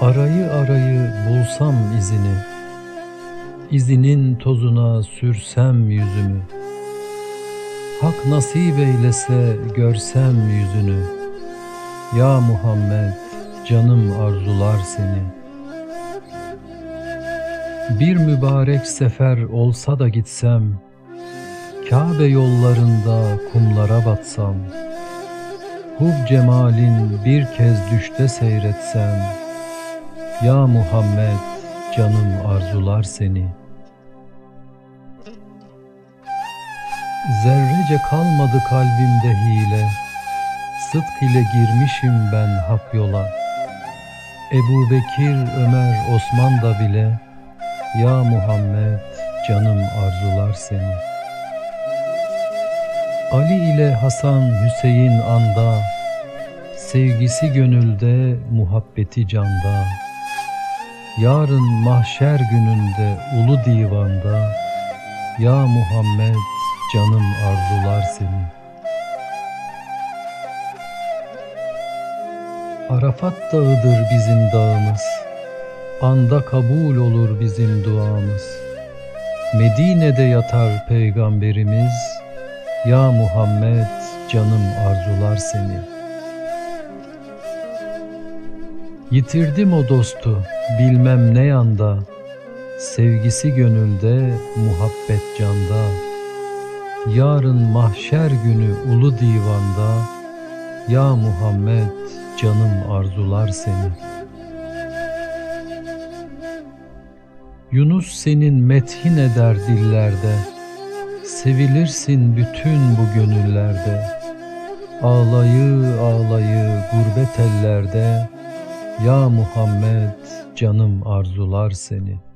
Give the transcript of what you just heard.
Arayı arayı bulsam izini, izinin tozuna sürsem yüzümü, Hak nasip eylese görsem yüzünü, Ya Muhammed canım arzular seni. Bir mübarek sefer olsa da gitsem, Kabe yollarında kumlara batsam, Hub cemalin bir kez düşte seyretsem, Ya Muhammed canım arzular seni. Zerrece kalmadı kalbimde hile, Sıdk ile girmişim ben hak yola. Ebu Bekir, Ömer, Osman da bile, Ya Muhammed canım arzular seni. Ali ile Hasan Hüseyin anda, Sevgisi gönülde, muhabbeti canda. Yarın mahşer gününde ulu divanda, Ya Muhammed canım arzular seni. Arafat dağıdır bizim dağımız, anda kabul olur bizim duamız. Medine'de yatar peygamberimiz, Ya Muhammed canım arzular seni. Yitirdim o dostu bilmem ne yanda, Sevgisi gönülde, muhabbet canda. Yarın mahşer günü ulu divanda, Ya Muhammed canım arzular seni. Yunus senin methin eder dillerde, Sevilirsin bütün bu gönüllerde. Ağlayı ağlayı gurbet ellerde, Ya Muhammed canım arzular seni.''